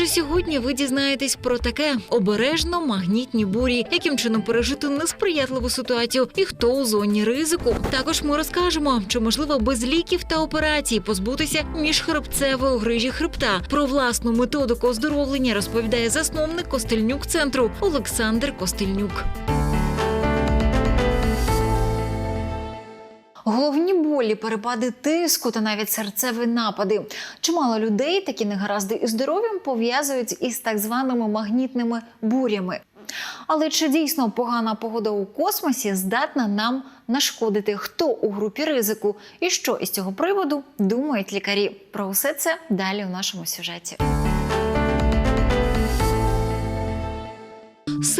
Отже, сьогодні ви дізнаєтесь про таке обережно магнітні бурі, яким чином пережити несприятливу ситуацію і хто у зоні ризику. Також ми розкажемо, чи можливо без ліків та операцій позбутися міжхребцевої грижі хребта. Про власну методику оздоровлення розповідає засновник Костельнюк центру Олександр Костельнюк. Головні болі, перепади тиску та навіть серцеві напади. Чимало людей такі негаразди із здоров'ям пов'язують із так званими магнітними бурями. Але чи дійсно погана погода у космосі здатна нам нашкодити? Хто у групі ризику? І що із цього приводу думають лікарі? Про усе це далі у нашому сюжеті.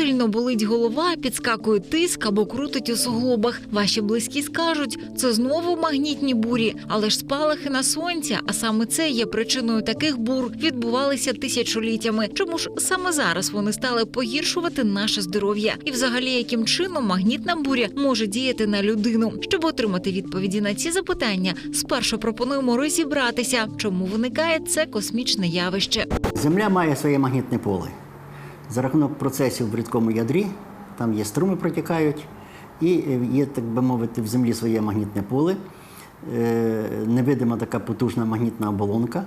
Сильно болить голова, підскакує тиск або крутить у суглобах. Ваші близькі скажуть, це знову магнітні бурі, але ж спалахи на сонця, а саме це є причиною таких бур, відбувалися тисячоліттями. Чому ж саме зараз вони стали погіршувати наше здоров'я? І взагалі, яким чином магнітна буря може діяти на людину? Щоб отримати відповіді на ці запитання, спершу пропонуємо розібратися, чому виникає це космічне явище. Земля має своє магнітне поле. За рахунок процесів в рідкому ядрі, там є струми протікають, і е, є, так би мовити, в землі своє магнітне поле. Е, Невидима така потужна магнітна оболонка.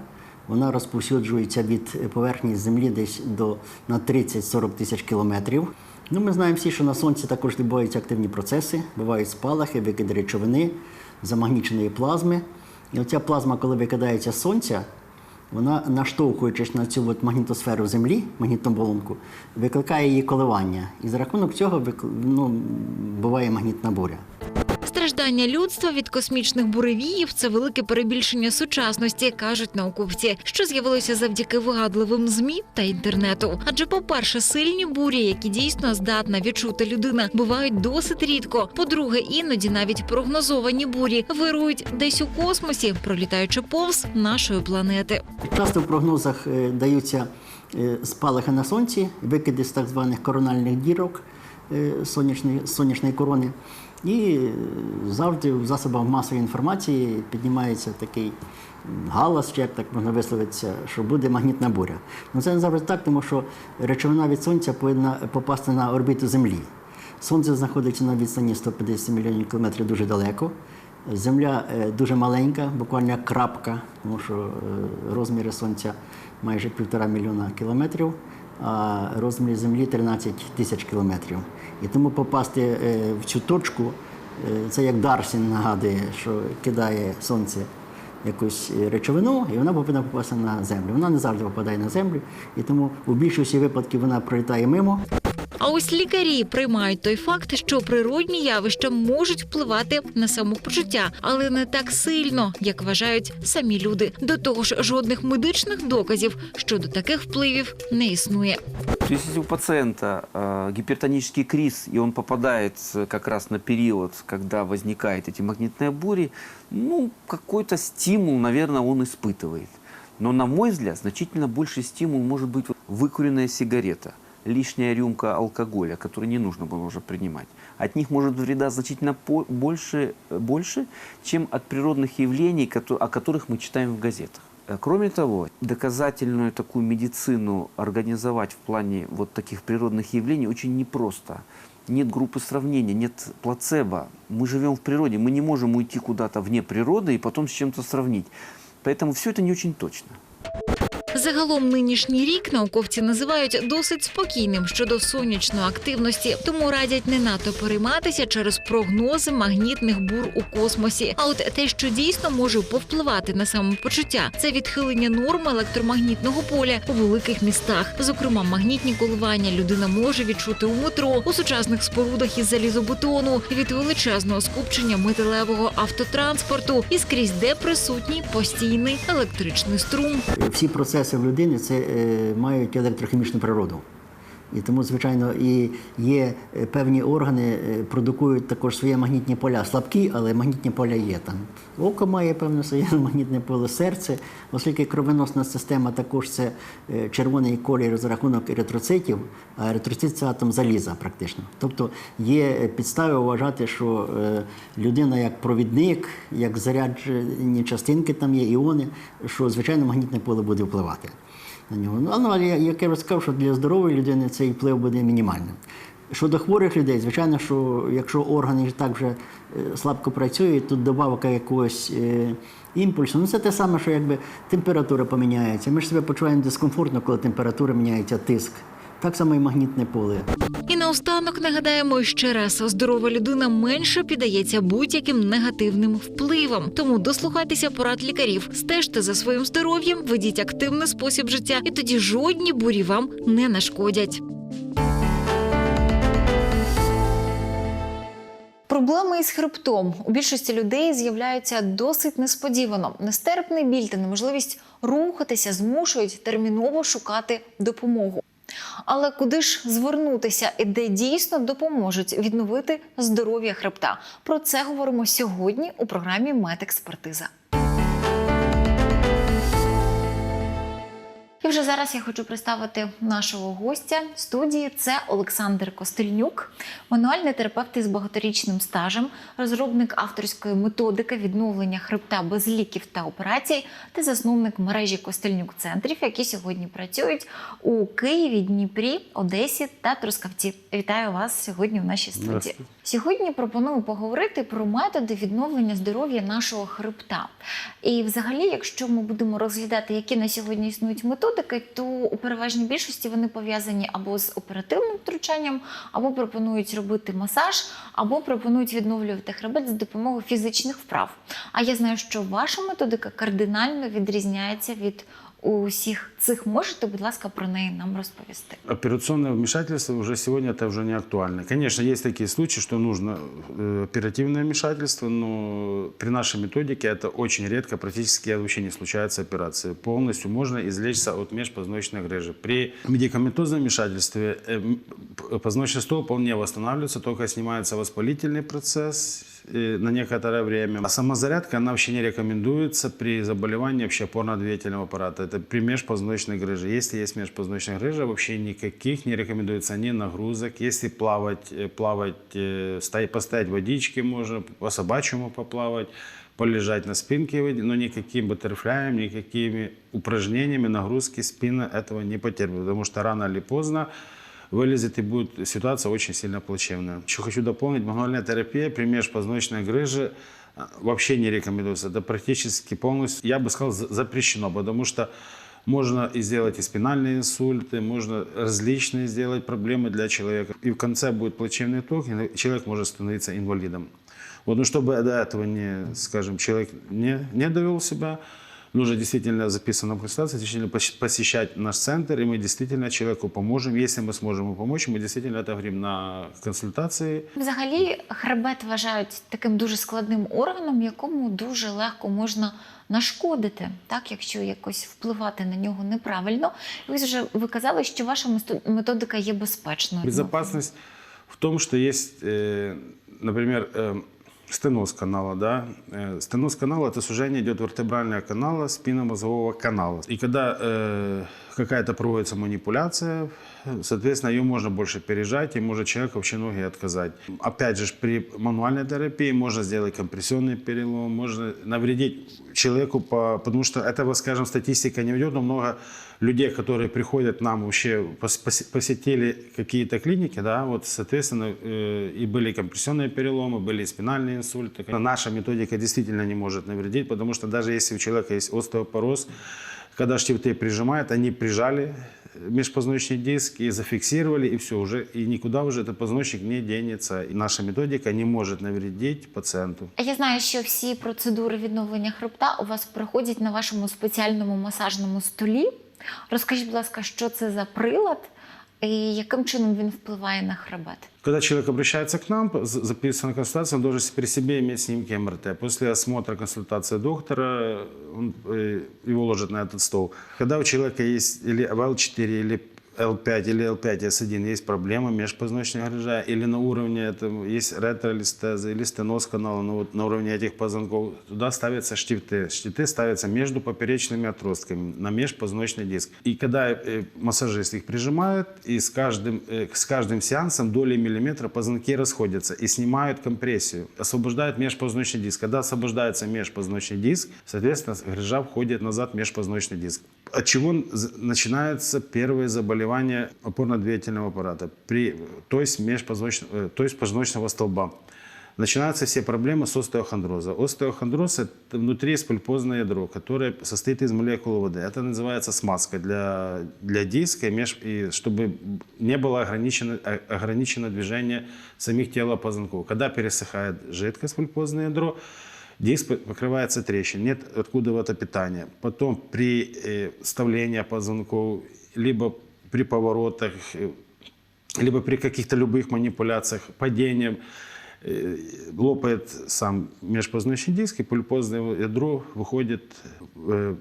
Вона розповсюджується від поверхні землі десь до на 30-40 тисяч кілометрів. Ну, ми знаємо всі, що на сонці також відбуваються активні процеси, бувають спалахи, викиди речовини, замагніченої плазми. І оця плазма, коли викидається з сонця, вона, наштовхуючись на цю от магнітосферу Землі, магнітну болонку, викликає її коливання. І за рахунок цього ну, буває магнітна буря. Страждання людства від космічних буревіїв це велике перебільшення сучасності, кажуть науковці, що з'явилося завдяки вигадливим змі та інтернету. Адже, по-перше, сильні бурі, які дійсно здатна відчути людина, бувають досить рідко. По-друге, іноді навіть прогнозовані бурі вирують десь у космосі, пролітаючи повз нашої планети. Часто в прогнозах е, даються е, спалахи на сонці, викиди з так званих корональних дірок е, сонячної, сонячної корони. І е, завжди в засобах масової інформації піднімається такий галас, чи як так можна висловитися, що буде магнітна буря. Ну це не завжди так, тому що речовина від сонця повинна попасти на орбіту Землі. Сонце знаходиться на відстані 150 мільйонів кілометрів дуже далеко. Земля е, дуже маленька, буквально крапка, тому що е, розміри сонця майже півтора мільйона кілометрів, а розміри землі 13 тисяч кілометрів. І тому попасти е, в цю точку е, це як Дарсін нагадує, що кидає сонце якусь речовину, і вона повинна попасти на землю. Вона не завжди попадає на землю, і тому у більшості випадків вона пролітає мимо. А ось лікарі приймають той факт, що природні явища можуть впливати на самопочуття, але не так сильно, як вважають самі люди. До того ж, жодних медичних доказів щодо таких впливів не існує. То есть, если у пациента э, гипертонический криз, и он попадает э, как раз на период, когда возникают эти магнитные бури, ну, какой-то стимул, наверное, он испытывает. Но, на мой взгляд, значительно больший стимул может быть вот выкуренная сигарета, лишняя рюмка алкоголя, который не нужно было уже принимать. От них может вреда значительно больше, больше, чем от природных явлений, о которых мы читаем в газетах. Э, Кроме того, доказательную такую медицину организовать в плане вот таких природных явлений очень непросто. Нет группы сравнения, нет плацебо. Мы живем в природе, мы не можем уйти куда-то вне природы и потом с чем-то сравнить. Поэтому все это не очень точно. Загалом нинішній рік науковці називають досить спокійним щодо сонячної активності, тому радять не надто перейматися через прогнози магнітних бур у космосі. А от те, що дійсно може повпливати на самопочуття, це відхилення норм електромагнітного поля у великих містах. Зокрема, магнітні коливання людина може відчути у метро, у сучасних спорудах із залізобетону, від величезного скупчення металевого автотранспорту і скрізь де присутній постійний електричний струм. Всі процеси в людині це е, мають електрохімічну природу. І тому, звичайно, і є е, певні органи, е, продукують також свої магнітні поля. Слабкі, але магнітні поля є там. Око має певне своє магнітне поле, серце, оскільки кровоносна система також це е, червоний колір за рахунок еритроцитів, а еритроцит це атом заліза практично. Тобто є підстави вважати, що людина як провідник, як заряджені частинки там є, іони, що звичайно магнітне поле буде впливати на нього. Ну, але- як я вже сказав, що для здорової людини цей вплив буде мінімальним. Щодо хворих людей, звичайно, що якщо органи так вже е, слабко працюють, тут добавка якогось е, імпульсу. Ну це те саме, що якби температура поміняється. Ми ж себе почуваємо дискомфортно, коли температура міняється тиск. Так само і магнітне поле. Наостанок нагадаємо ще раз: здорова людина менше піддається будь-яким негативним впливам. Тому дослухайтеся порад лікарів, стежте за своїм здоров'ям, ведіть активний спосіб життя, і тоді жодні бурі вам не нашкодять. Проблеми із хребтом у більшості людей з'являються досить несподівано. Нестерпний біль та неможливість рухатися змушують терміново шукати допомогу. Але куди ж звернутися і де дійсно допоможуть відновити здоров'я хребта? Про це говоримо сьогодні у програмі Медекспертиза. І вже зараз я хочу представити нашого гостя в студії. Це Олександр Костельнюк, мануальний терапевт із багаторічним стажем, розробник авторської методики відновлення хребта без ліків та операцій та засновник мережі Костельнюк центрів, які сьогодні працюють у Києві, Дніпрі, Одесі та Трускавці. Вітаю вас сьогодні в нашій студії. Сьогодні пропоную поговорити про методи відновлення здоров'я нашого хребта. І, взагалі, якщо ми будемо розглядати, які на сьогодні існують методики, то у переважній більшості вони пов'язані або з оперативним втручанням, або пропонують робити масаж, або пропонують відновлювати хребет за допомогою фізичних вправ. А я знаю, що ваша методика кардинально відрізняється від усіх цих. Можете, будь ласка, про неї нам розповісти? Операционное вмешательство уже сегодня это уже не актуально. Конечно, есть такие случаи, что нужно э, оперативное вмешательство, но при нашей методике это очень редко, практически вообще не случается операции. Полностью можно излечься от межпозвоночной грыжи. При медикаментозном вмешательстве э, м, п- позвоночный столб он не восстанавливается, только снимается воспалительный процесс э, На некоторое время. А самозарядка, она вообще не рекомендуется при заболевании вообще опорно-двигательного аппарата. Это при межпозвоночной грыже. Если есть межпозвоночная грыжа, вообще никаких не рекомендуется ни нагрузок. Если плавать, э, плавать, э, стоять, в водичке можно, по собачьему поплавать, полежать на спинке, но никаким баттерфляем, никакими упражнениями нагрузки спина этого не потерпит, потому что рано или поздно вылезет и будет ситуация очень сильно плачевная. Еще хочу дополнить, мануальная терапия при межпозвоночной грыже а, вообще не рекомендуется. Это практически полностью, я бы сказал, за- запрещено, потому что можно и сделать и спинальные инсульты, можно различные сделать проблемы для человека. И в конце будет плачевный итог, и человек может становиться инвалидом. Вот, ну, чтобы до этого не, скажем, человек не, не довел себя, нужно действительно записано в консультации, действительно пос- посещать наш центр, и мы действительно человеку поможем. Если мы сможем ему помочь, мы действительно это говорим на консультации. Взагалі, хребет вважають таким дуже складним органом, якому дуже легко можна нашкодити, так, якщо якось впливати на нього неправильно. І ось вже ви казали, що ваша место- методика є безпечною. Безопасность в том, что есть, э, например, э, стеноз канала. Да? Э, Стеноз канала – это сужение идет вертебрального канала, спинномозгового канала. И когда э, какая-то проводится манипуляция, соответственно, ее можно больше пережать, и может человек вообще ноги отказать. Опять же, при мануальной терапии можно сделать компрессионный перелом, можно навредить человеку, по, потому что этого, скажем, статистика не ведет, но много людей, которые приходят нам вообще, пос- пос- посетили какие-то клиники, да, вот, соответственно, э, и были компрессионные переломы, были спинальные инсульты. Наша методика действительно не может навредить, потому что даже если у человека есть остеопороз, когда штифты прижимают, они прижали межпозвоночный диск и зафиксировали, и все уже, и никуда уже этот позвоночник не денется. И наша методика не может навредить пациенту. Я знаю, що всі процедури відновлення хребта у вас проходять на вашому спеціальному масажному столі. Розкажіть, будь ласка, що це за прилад і яким чином він впливає на хребет? Когда человек обращается к нам, з- записывается на консультацию, он должен при себе иметь снимки МРТ. После осмотра, консультации доктора, он, э, его ложат на этот стол. Когда у человека есть или ВЛ-4, или L5 или L5S1 есть проблема межпозвоночного грыжа, или на уровне этого есть ретролистеза или стеноз канала, ну вот на уровне этих позвонков, туда ставятся штифты. Штифты ставятся между поперечными отростками на межпозвоночный диск. И когда э, массажист их прижимает, и с каждым, э, с каждым сеансом доли миллиметра позвонки расходятся и снимают компрессию, освобождают межпозвоночный диск. Когда освобождается межпозвоночный диск, соответственно, грыжа входит назад в межпозвоночный диск. От чего з- начинаются первые заболевания опорно-двигательного аппарата, при, то, есть межпозвоночного, э, то есть позвоночного столба? Начинаются все проблемы с остеохондроза. Остеохондроз – это внутри есть пульпозное ядро, которое состоит из молекул воды. Это называется смазка для, для диска, и меж- и чтобы не было ограничено, ограничено движение самих тела позвонков. Когда пересыхает жидкость пульпозное ядро, Диск по- покрывается трещиной, нет откуда-то питания. Потом при э, вставлении позвонков, либо при поворотах, э, либо при каких-то любых манипуляциях, падением, э, лопает сам межпозвоночный диск, и пульпозное ядро выходит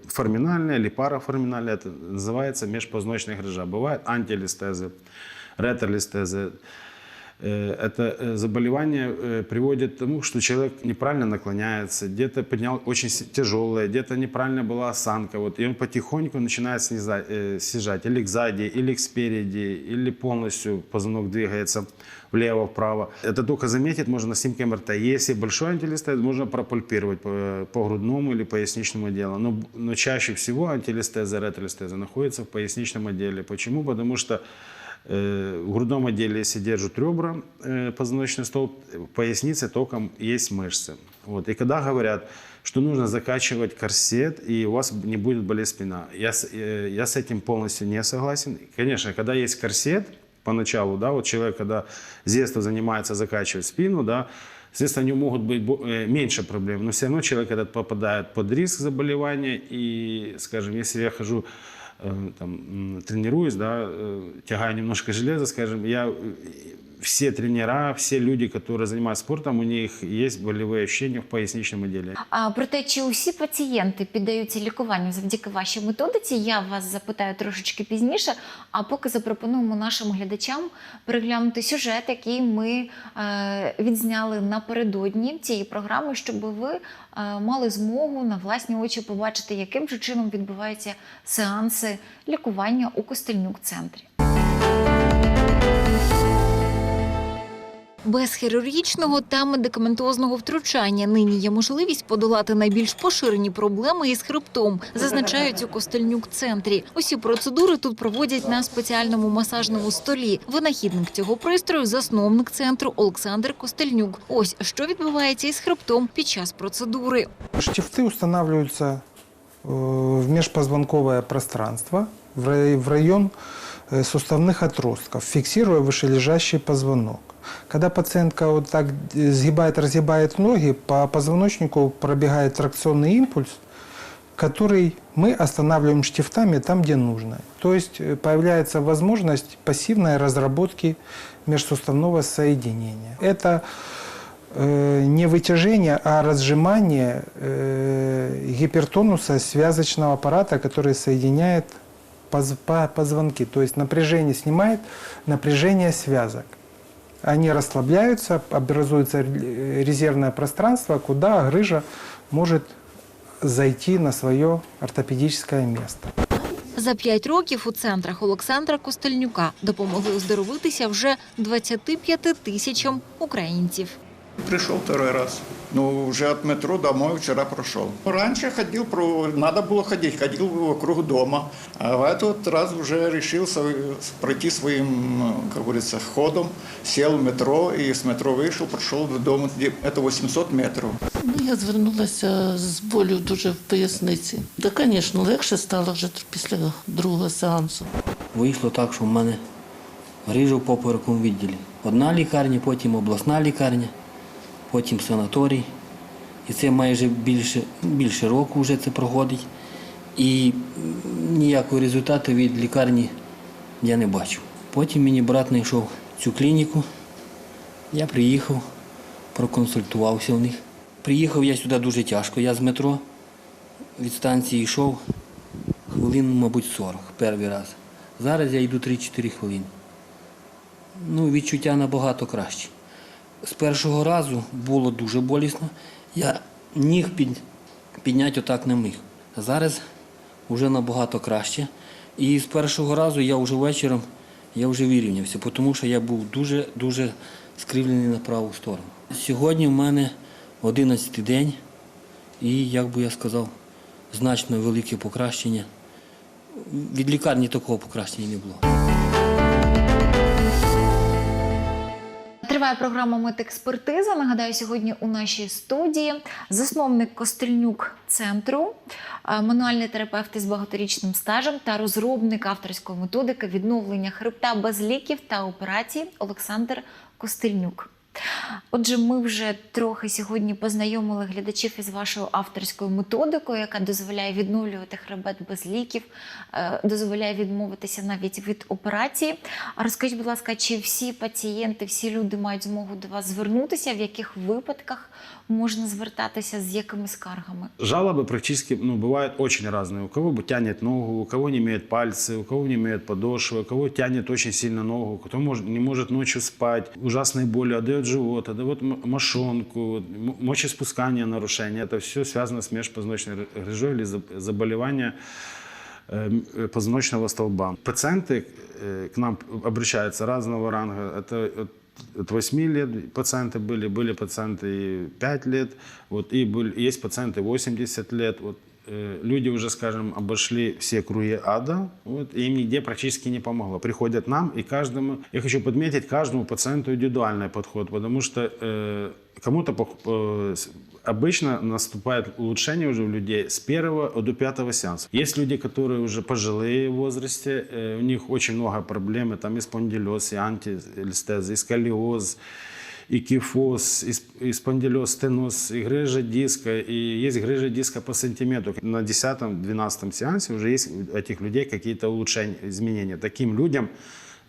форминальное или параформинальное, это называется межпозвоночная грыжа. Бывают антилистезы, ретролистезы. Э, Это э, заболевание э, приводит к тому, что человек неправильно наклоняется, где-то поднял очень тяжелое, где-то неправильно была осанка, вот, и он потихоньку начинает снизать, съезжать или сзади, или спереди, или полностью позвонок двигается влево-вправо. Это только заметить можно на снимке МРТ. Если большой антилистез, можно пропульпировать по, по грудному или поясничному отделу. Но, но чаще всего антилистеза, ретролистеза находится в поясничном отделе. Почему? Потому что В грудном отделе, если держат ребра, э, позвоночный столб, в пояснице только есть мышцы. Вот. И когда говорят, что нужно закачивать корсет, и у вас не будет болеть спина, я, э, я с этим полностью не согласен. Конечно, когда есть корсет, поначалу, да, вот человек, когда с детства занимается закачивать спину, да, Естественно, у него могут быть э, меньше проблем, но все равно человек этот попадает под риск заболевания. И, скажем, если я хожу, э, там, тренируюсь, да, э, тягаю немножко железа, скажем, я, все тренера, все люди, которые занимаются спортом, у них есть болевые ощущения в поясничном отделе. А проте, чи усі пацієнти піддаються лікуванню завдяки вашій методиці, я вас запитаю трошечки пізніше. А поки запропонуємо нашим глядачам переглянути сюжет, який ми е, відзняли напередодні цієї програми, щоб ви е, мали змогу на власні очі побачити, яким же чином відбуваються сеанси лікування у Костельнюк центрі. Без хірургічного та медикаментозного втручання нині є можливість подолати найбільш поширені проблеми із хребтом, зазначають у Костельнюк центрі. Усі процедури тут проводять на спеціальному масажному столі. Винахідник цього пристрою засновник центру Олександр Костельнюк. Ось що відбувається із хребтом під час процедури. Штифты устанавливаются э, в межпозвонковое пространство, в рай- в район э, Суставных отростков, фиксируя вышележащий позвонок. Когда пациентка вот так э, сгибает, разгибает ноги, по позвоночнику пробегает тракционный импульс, который мы останавливаем штифтами там, где нужно. То есть э, появляется возможность пассивной разработки межсуставного соединения. Это э, не вытяжение, а разжимание э, гипертонуса связочного аппарата, который соединяет поз- по- позвонки. То есть напряжение снимает напряжение связок. Они расслабляются, образуется ре- резервное пространство, куда грыжа может зайти на свое ортопедическое место. За п'ять років у центрах Олександра Костельнюка допомогли оздоровитися вже 25 тисячам українців. Пришел второй раз. Ну, уже от метро домой вчера прошел. Раньше ходил, про... надо было ходить, ходил вокруг дома. А в этот раз уже решил свой- пройти своим, как говорится, ходом. Сел в метро и с метро вышел, прошел до дома, где это 800 метров. Ну, я звернулася з болю дуже в поясниці. Та, звісно, легше стало вже після другого сеансу. Вийшло так, що в мене грижа в поперековому відділі. Одна лікарня, потім обласна лікарня, потім санаторій. І це майже більше, більше року вже це проходить. І ніякого результату від лікарні я не бачу. Потім мені брат знайшов цю клініку. Я приїхав, проконсультувався в них. Приїхав я сюди дуже тяжко. Я з метро від станції йшов хвилин, мабуть, 40 перший раз. Зараз я йду 3-4 хвилини. Ну, відчуття набагато краще. З першого разу було дуже болісно. Я ніг під, підняти отак не міг. Зараз вже набагато краще. І з першого разу я вже вечором я вже вирівнявся, тому що я був дуже-дуже скривлений на праву сторону. Сьогодні в мене 11 день, і, як би я сказав, значно велике покращення. Від лікарні такого покращення не було. Триває програма Медекспертиза. Нагадаю, сьогодні у нашій студії засновник Костельнюк центру, е, мануальний терапевт із багаторічним стажем та розробник авторської методики відновлення хребта без ліків та операцій Олександр Костельнюк. Отже, ми вже трохи сьогодні познайомили глядачів із вашою авторською методикою, яка дозволяє відновлювати хребет без ліків, е, дозволяє відмовитися навіть від операції. А розкажіть, будь ласка, чи всі пацієнти, всі люди мають змогу до вас звернутися? В яких випадках можна звертатися з якими скаргами? Жалобы практически ну, бывают очень разные. У кого бы тянет ногу, у кого не имеет пальцы, у кого не имеет подошвы, у кого тянет очень сильно ногу, кто мож- не может ночью спать, ужасные боли, отдает живот, отдает м- мошонку, вот, м- мочеспускание нарушения. Это все связано с межпозвоночной гры- грыжой или заб- заболевание э, м- э, позвоночного столба. Пациенты э, к нам обращаются разного ранга. Это от от 8 лет пациенты были, были пациенты и 5 лет, вот, и были, есть пациенты 80 лет. Вот, э, люди уже, скажем, обошли все круги ада, вот, и им нигде практически не помогло. Приходят нам, и каждому, я хочу подметить, каждому пациенту индивидуальный подход, потому что э, кому-то э, обычно наступает улучшение уже у людей с первого до пятого сеанса. Есть люди, которые уже пожилые в возрасте, э, у них очень много проблем, там и спондилоз, и антилистез, и сколиоз, и кифоз, и сп- и спондилоз, стеноз, и грыжа диска, и есть грыжа диска по сантиметру. На 10-12 сеансе уже есть у этих людей какие-то улучшения, изменения. Таким людям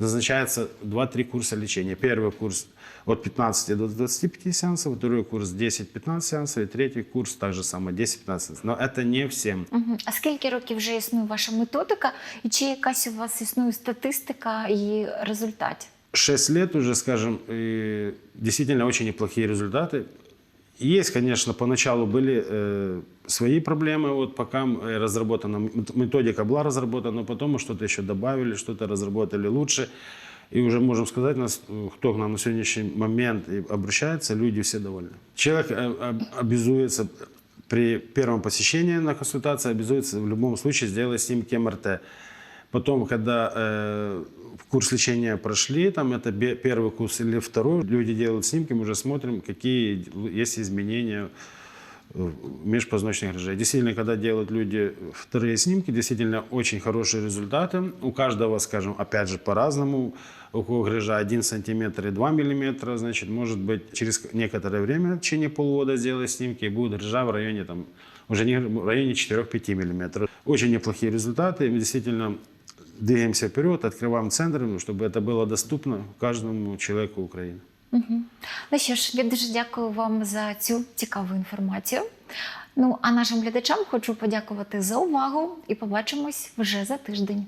назначается 2-3 курса лечения. Первый курс от 15 до 25 сеансов, второй курс 10-15 сеансов, и третий курс также самое 10-15 сеансов. Но это не всем. Мгм. А скільки років вже існує ваша методика, і чи якась у вас існує статистика її результатів? 6 лет уже, скажем, и действительно очень неплохие результаты. Есть, конечно, поначалу были э, свои проблемы, вот пока э, разработана м- методика была разработана, но потом мы что-то еще добавили, что-то разработали лучше. И уже можем сказать, нас, э, кто к нам на сегодняшний момент и обращается, люди все довольны. Человек э, об- обязуется при первом посещении на консультацию, обязуется в любом случае сделать снимки МРТ. Потом, когда э, курс лечения прошли, там это первый курс или второй, люди делают снимки, мы уже смотрим, какие есть изменения межпозвоночных грыжей. Действительно, когда делают люди вторые снимки, действительно очень хорошие результаты. У каждого, скажем, опять же, по-разному. У кого грыжа 1 сантиметр и 2 миллиметра, значит, может быть, через некоторое время, в течение полгода сделать снимки, и будет грыжа в районе, там, уже не в районе 4-5 миллиметров. Очень неплохие результаты. Действительно двигаемся вперед, открываем центр, чтобы это было доступно каждому человеку Украины. Ну що ж, я дуже дякую вам за цю цікаву інформацію. Ну а нашим глядачам хочу подякувати за увагу і побачимось вже за тиждень.